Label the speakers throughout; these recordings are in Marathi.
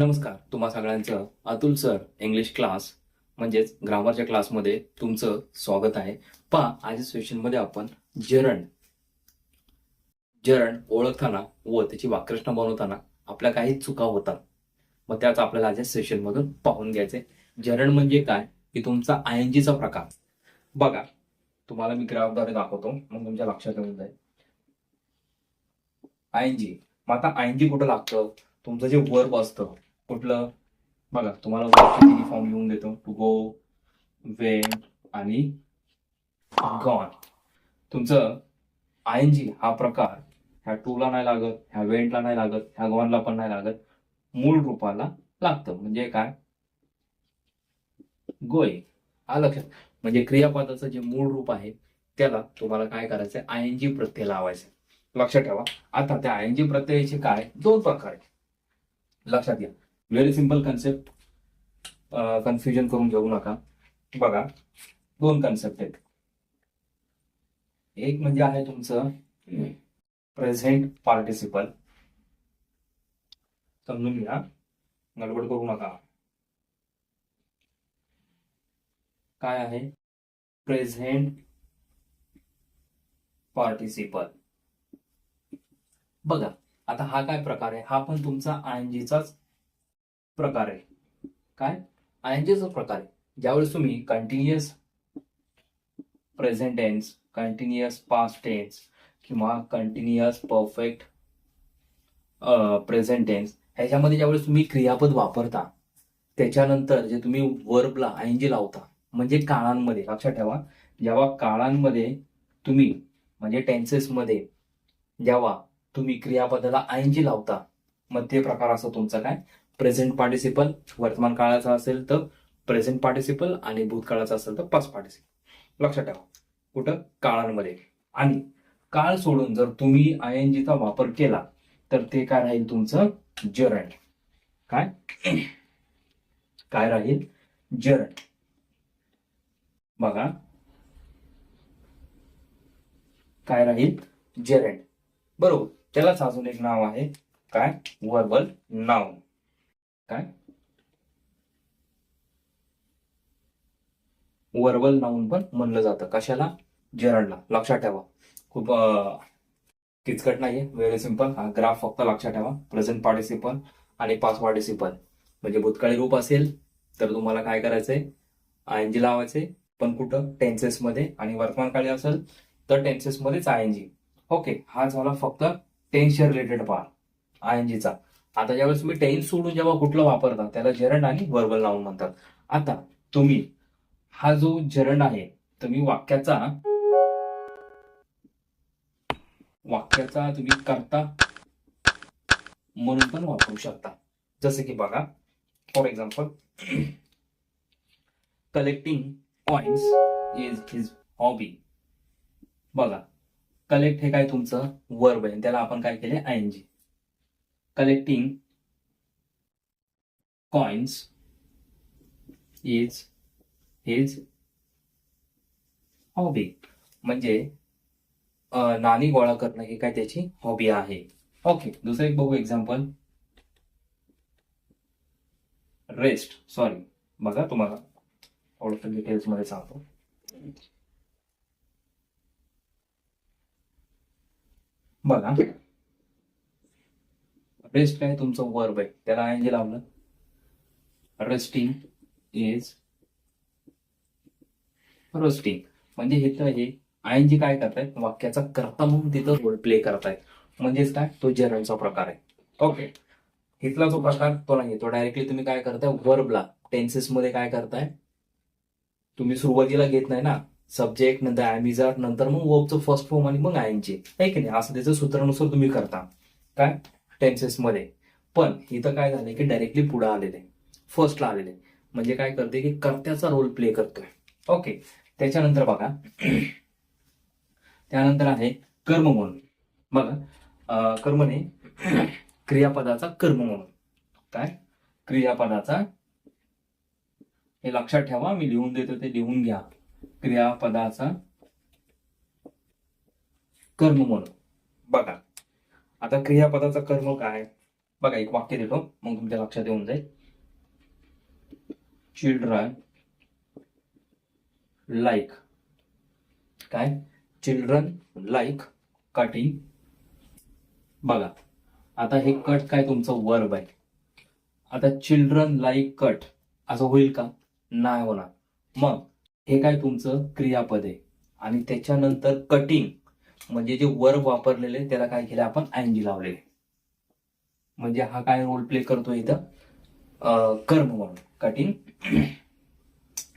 Speaker 1: नमस्कार तुम्हा सगळ्यांचं अतुल सर इंग्लिश क्लास म्हणजेच ग्रामरच्या क्लासमध्ये तुमचं स्वागत आहे. पहा आजच्या सेशनमध्ये आपण जरण जरण ओळखताना व त्याची वाक्यरचना बनवताना आपल्या काही चुका होतात. मग त्याच आपल्याला आजच्या सेशनमधून पाहून घ्यायचे जरण म्हणजे काय? की तुमचा आय एन जीचा प्रकार. बघा तुम्हाला मी ग्राफद्वारे दाखवतो मग तुमच्या लक्षात येऊन जाईल. आय एन जी मग आता आय एन जी कुठं लागतं? तुमचं जे वर्ब असतं कुठलं? बघा तुम्हाला वर्बचे फॉर्म लिहून देतो. टू गो वेन आणि गॉन तुमचं आय एन जी हा प्रकार ह्या टूला नाही लागत ह्या वेंटला नाही लागत ह्या गॉनला पण नाही लागत. मूळ रूपाला लागतं. म्हणजे काय? गोय हा लक्षात. म्हणजे क्रियापदाचं जे मूळ रूप आहे त्याला तुम्हाला काय करायचं आय एन जी प्रत्यय लावायचं लक्षात ठेवा. आता त्या आय एन जी प्रत्ययाचे काय? दोन प्रकार आहेत. लक्षात घ्या. व्हेरी सिंपल कन्सेप्ट कन्फ्युजन करून घेऊ नका. बघा दोन कन्सेप्ट आहेत. एक म्हणजे आहे तुमचं प्रेझेंट पार्टिसिपल समजून घ्या. गडबड करू नका. काय आहे? प्रेझेंट पार्टिसिपल बघा आता हा काय प्रकार आहे? हा पण तुमचा आयएनजीचाच प्रकार आहे. काय? आय एन जीचा प्रकार आहे. ज्यावेळेस तुम्ही continuous present tense continuous past tense किंवा कंटिन्युअस परफेक्ट प्रेझेंट टेन्स ह्याच्यामध्ये ज्यावेळेस तुम्ही क्रियापद वापरता त्याच्यानंतर जे तुम्ही वर्बला आय एन जी लावता म्हणजे काळांमध्ये लक्षात ठेवा जेव्हा काळांमध्ये तुम्ही म्हणजे टेन्सेसमध्ये जेव्हा तुम्ही क्रियापदाला आय एन जी लावता मग ते प्रकार असं तुमचा काय? प्रेझेंट पार्टिसिपल वर्तमान काळाचा असेल तर प्रेझेंट पार्टिसिपल आणि भूतकाळाचा असेल तर पास्ट पार्टिसिपल लक्षात ठेवा. कुठं? काळांमध्ये. आणि काळ सोडून जर तुम्ही आय एन जीचा वापर केला तर ते काय राहील तुमचं? जरण काय? काय राहील? जरण बघा. काय राहील? जरण बरोबर. त्यालाच अजून एक नाव आहे. काय? वर्बल नाव काय? वर्बल नाऊन पण म्हणलं जातं. कशाला? जेरडला. लक्षात ठेवा. खूप किचकट नाहीये. व्हेरी सिंपल हा ग्राफ फक्त लक्षात ठेवा. प्रेझेंट पार्टिसिपल आणि पास पार्टिसिपल म्हणजे भूतकाळी रूप असेल तर तुम्हाला काय करायचंय? आय लावायचे पण कुठं? टेन्सेस मध्ये. आणि वर्तमानकाळी असेल तर टेन्सेस मध्येच आय एन जी ओके हा झाला फक्त टेन्सच्या रिलेटेड पार्ट आय एन आता ज्यावेळेस तुम्ही टेन्स सोडून जेव्हा कुठलं वापरता त्याला जरण आणि वर्बल नाऊन म्हणतात. आता तुम्ही हा जो जरण आहे तुम्ही वाक्याचा वाक्याचा तुम्ही करता म्हणून पण वापरू शकता. जसे की बघा for example collecting coins is his hobby बघा कलेक्ट हे काय तुमचं वर्ब आहे त्याला आपण काय केले? ING collecting coins collecting his is hobby म्हणजे नाणी गोळा करणं हे काय त्याची हॉबी आहे. ओके दुसरं एक बघू एक्झाम्पल रेस्ट सॉरी बघा तुम्हाला. थोडंसं डिटेल्समध्ये सांगतो. बघा. रेस्ट काय तुमचं वर्ब आहे त्याला आय जे लावलं. रेस्टिंग इज रोस्टिंग म्हणजे हे तर हे आय जी काय करतायत वाक्याचा कर्ता म्हणून तिथं रोल प्ले करतायत. म्हणजेच काय? तो जरणचा प्रकार आहे. ओके इथला जो प्रकार तो नाही. तो डायरेक्टली तुम्ही काय करताय? वर्बला टेन्सेस मध्ये काय करताय? तुम्ही सुरुवातीला घेत नाही ना. सब्जेक्ट नंतर ॲमिजार नंतर मग वर्बचं फर्स्ट फॉर्म आणि मग आयनचे आहे की नाही? असं त्याचं सूत्रानुसार तुम्ही करता. काय? टेन्सेस मध्ये. पण इथं काय झालंय की डायरेक्टली पुढे आलेले फर्स्टला आलेले म्हणजे काय करते की कर्त्याचा रोल प्ले करतोय. ओके त्याच्यानंतर बघा. त्यानंतर आहे कर्म म्हणून. बघा. कर्मने क्रियापदाचा कर्म म्हणून. काय? क्रियापदाचा. हे लक्षात ठेवा. मी लिहून देतो ते लिहून घ्या. क्रियापदाचा कर्म म्हणून. बघा. आता क्रियापदाचा कर्म काय? बघा एक वाक्य देतो. मग तुमच्या लक्षात येऊन जाईल. चिल्ड्रन लाईक काय? Children like cutting. बघा आता हे कट काय तुमचं वर्ब आहे? आता चिल्ड्रन लाईक कट. असं होईल का? नाही होणार. मग हे काय तुमचं क्रियापद आहे? आणि त्याच्यानंतर कटिंग. म्हणजे जे वर्ब वापरलेले त्याला काय केलं आपण आयनजी लावलेले म्हणजे हा काय रोल प्ले करतो इथं? कर्म म्हणून. कटिंग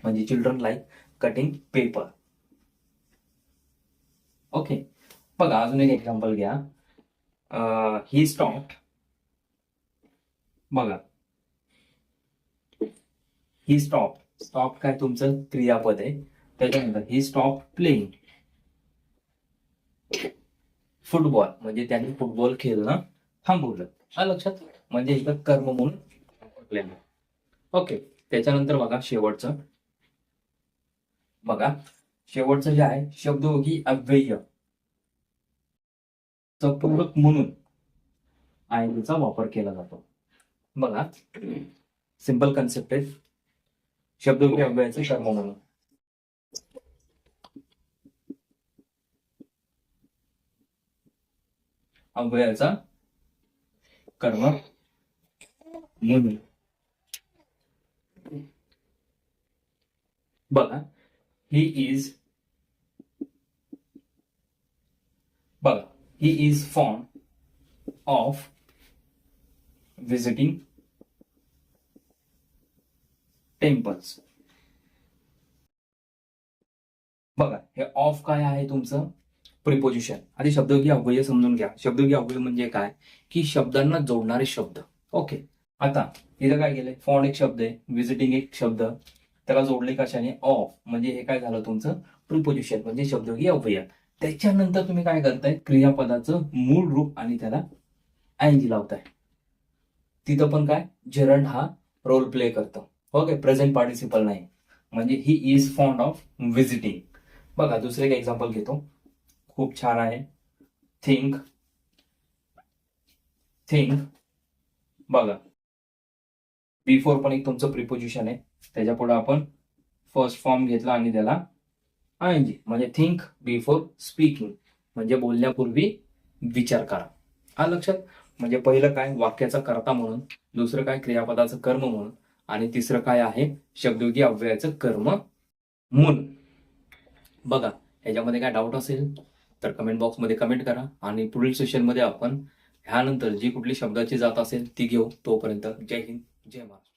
Speaker 1: म्हणजे children like cutting paper okay बघा अजून एक एक्झाम्पल घ्या. ही स्टॉप बघा. ही स्टॉप स्टॉप काय तुमचं? क्रियापद आहे. त्याच्यानंतर ही स्टॉप प्लेइंग फुटबॉल म्हणजे त्यांनी फुटबॉल खेळणं थांबवलं. हा लक्षात म्हणजे इथं कर्म म्हणून ओके त्याच्यानंतर बघा शेवटचं. बघा शेवटचं जे आहे शब्दयोगी अव्यय. चा पूरक म्हणून आयनचा वापर केला जातो. बघा सिंपल कन्सेप्ट आहे. शब्दयोगी अव्ययाचं कर्म म्हणून. अभयाचा कर्म. म्हणून. बघा ही इज बघा ही इज फॉर्म ऑफ विजिटिंग टेम्पल्स बघा हे ऑफ काय आहे तुमचं? प्रिपोजिशन आधी शब्दयोगी अव्यय समजून घ्या. शब्दयोगी अव्यय म्हणजे काय? की शब्दांना जोडणारे शब्द. ओके. आता इथं काय केलंय? फॉन्ड एक शब्द आहे विजिटिंग एक शब्द. त्याला जोडले कशाने? ऑफ म्हणजे हे काय झालं तुमचं? प्रिपोजिशन म्हणजे शब्दयोगी अव्यय त्याच्यानंतर तुम्ही काय करताय? क्रियापदाचं मूळ रूप आणि त्याला आयनजी लावताय. तिथं पण काय? जरंड हा रोल प्ले करतो. ओके प्रेझेंट पार्टिसिपल नाही. म्हणजे he is fond of visiting बघा दुसरे एक एक्झाम्पल घेतो. खूप छान आहे. थिंक थिंक बघा. बिफोर पण एक तुमचं प्रिपोजिशन आहे. त्याच्या पुढे आपण फर्स्ट फॉर्म घेतला आणि त्याला आय जी म्हणजे थिंक बिफोर स्पीकिंग म्हणजे बोलण्यापूर्वी विचार करा. हा लक्षात? म्हणजे पहिलं काय? वाक्याचा कर्ता म्हणून दुसरं काय? क्रियापदाचं कर्म म्हणून. आणि तिसरं काय आहे? शब्दयोगी अव्ययाचं कर्म म्हणून. बघा. ह्याच्यामध्ये काय डाऊट असेल? तर कमेंट बॉक्समध्ये कमेंट करा आणि पुढील सेशनमध्ये आपण ह्यानंतर जी कुठली शब्दाची जात असेल ती घेऊ तोपर्यंत जय हिंद जय महाराष्ट्र.